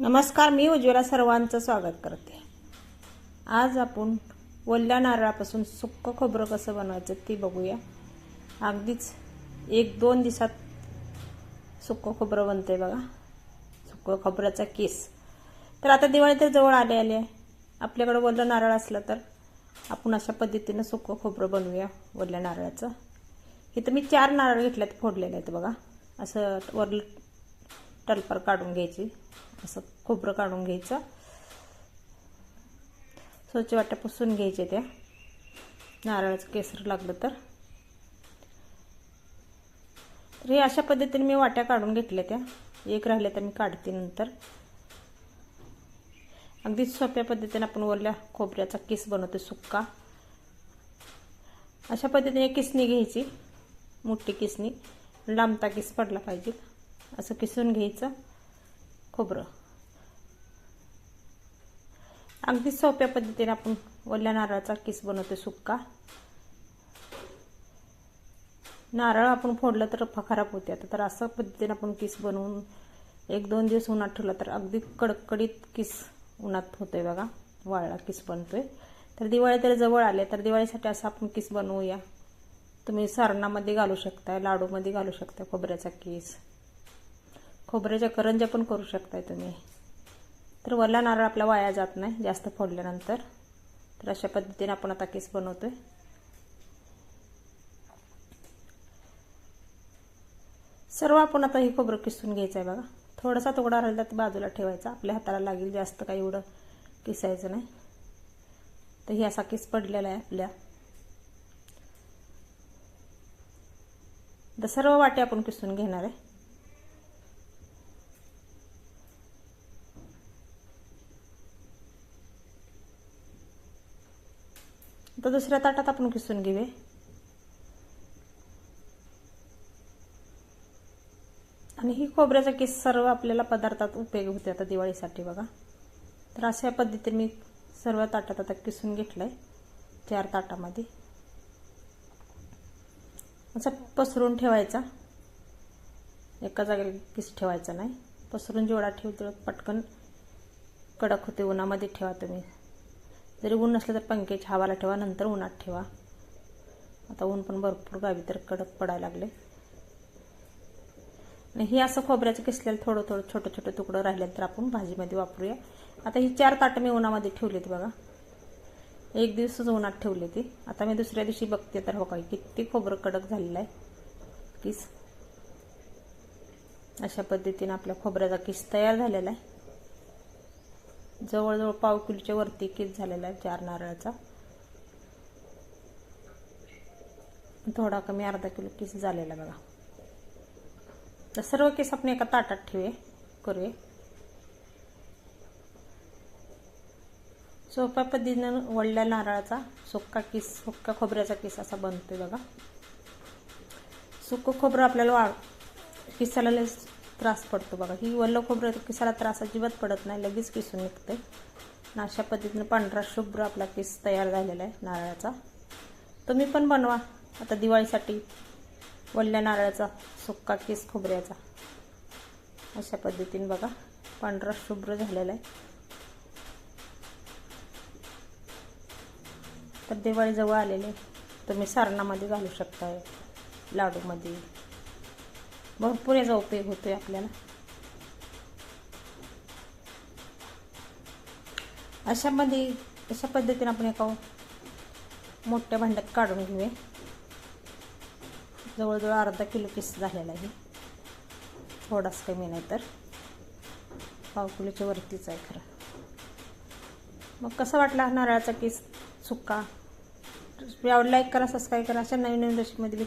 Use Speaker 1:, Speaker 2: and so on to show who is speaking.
Speaker 1: नमस्कार मी उज्ज्वला सर्वांचं स्वागत करते. आज आपण वल्ल्या नारळापासून सुक्क खोबरं कसं बनवायचं ते बघूया. अगदीच एक दोन दिवसात सुक्क खोबरं बनतंय बघा. सुक्क खोबऱ्याचा केस. तर आता दिवाळी तर जवळ आले आले आहे. आपल्याकडं ओलं नारळ असलं तर आपण अशा पद्धतीनं सुक्क खोबरं बनवूया वल्ल्या नारळाचं. इथं मी चार नारळ घेतल्यात फोडलेले आहेत बघा. असं वरलं टलपर काढून घ्यायची. असं खोबरं काढून घ्यायचं. स्वच्छ वाट्या पुसून घ्यायचे त्या. नारळाचं केसर लागलं तर. तर हे अशा पद्धतीने मी वाट्या काढून घेतल्या त्या. एक राहिल्या तर मी काढते नंतर. अगदी सोप्या पद्धतीने आपण ओल्या खोबऱ्याचा किस बनवतो सुक्का. अशा पद्धतीने किसणी घ्यायची. मोठी किसणी लांबता किस पडला पाहिजे. असं किसून घ्यायचं खोबरं. अगदी सोप्या पद्धतीने आपण ओल्या नारळाचा किस बनवतो सुक्का. नारळ आपण फोडलं तर खराब होते. आता तर असं पद्धतीने आपण किस बनवून एक दोन दिवस उन्हात ठेवला तर अगदी कडकडीत किस उन्हात होतोय बघा वाळला किस बनतोय. तर दिवाळी तर जवळ आले तर दिवाळीसाठी असं आपण किस बनवूया. तुम्ही सारणामध्ये घालू शकताय लाडूमध्ये घालू शकता खोबऱ्याचा किस. खोबऱ्याच्या करंज्या पण करू शकताय तुम्ही. तर वरला नारळ आपला वाया जात नाही जास्त फोडल्यानंतर. तर अशा पद्धतीने आपण आता केस बनवतोय. सर्व आपण आता ही खोबरं किसून घ्यायचं आहे बघा. थोडासा तुकडा राहिला तर बाजूला ठेवायचा. आपल्या हाताला लागेल जास्त काही एवढं किसायचं नाही. तर हे असा किस पडलेला आहे आपल्या. तर सर्व वाटे आपण किसून घेणार आहे. आता दुसऱ्या ताटात आपण किसून घेऊया. आणि ही खोबऱ्याचा केस सर्व आपल्याला पदार्थात उपयोग होते आता दिवाळीसाठी बघा. तर अशा पद्धतीने मी सर्व ताटात आता किसून घेतलं आहे चार ताटामध्ये. असा पसरून ठेवायचा. एका जागेला किस ठेवायचा नाही. पसरून जेवढा ठेव तेवढं पटकन कडक होते उन्हामध्ये ठेवा तुम्ही. जरी ऊन नसलं तर पंख्याच्या हवाला ठेवा नंतर उन्हात ठेवा. आता ऊन पण भरपूर गावी तर कडक पडायला लागले. आणि हे असं खोबऱ्याचं किसलेलं थोडं थोडं छोटं छोटं तुकडं राहिलं तर आपण भाजीमध्ये वापरूया. आता ही चार ताटं मी उन्हामध्ये ठेवली ती बघा. एक दिवसच उन्हात ठेवली ती आता मी दुसऱ्या दिवशी बघते तर हो काही किती खोबरं कडक झालेलं आहे. किस. अशा पद्धतीनं आपल्या खोबऱ्याचा किस तयार झालेला आहे. जवळजवळ पाव किलोच्या वरती केस झालेला आहे चार नारळाचा. थोडा कमी अर्धा किलो केस झालेला बघा. तर सर्व केस आपण एका ताटात ठेवूया करूया. सोप्या पद्धतीनं वडल्या नारळाचा सुक्का केस सुक्का खोबऱ्याचा केस असा बनतोय बघा. सुकं खोबरं आपल्याला वाळ किसायला लस त्रास पडतो बघा. ही वल्ल खोबरं किसाला त्रास अजिबात पडत नाही लगेच किसून निघते. अशा पद्धतीनं पांढरा शुभ्र आपला किस तयार झालेला आहे नारळाचा. तुम्ही पण बनवा. आता दिवाळीसाठी वल्ल्या नारळाचा सुक्का केस खोबऱ्याचा. अशा पद्धतीने बघा पांढरा शुभ्र झालेला आहे. तर दिवाळी जवळ आलेले तुम्ही सारणामध्ये घालू शकताय लाडूमध्ये. भरपूर याचा उपयोग होतोय आपल्याला. अशामध्ये अशा पद्धतीने आपण एका मोठ्या भांड्यात काढून घेऊया. जवळजवळ अर्धा किलो पीस झालेला आहे. थोडाच कमी नाही तर. पाव किलोच्या वरतीच आहे खरं. मग कसं वाटला नारळाचा केस? सुक्का आवडला लाईक करा सबस्क्राईब करा. अशा नवीन नवीन रेसिपीमध्ये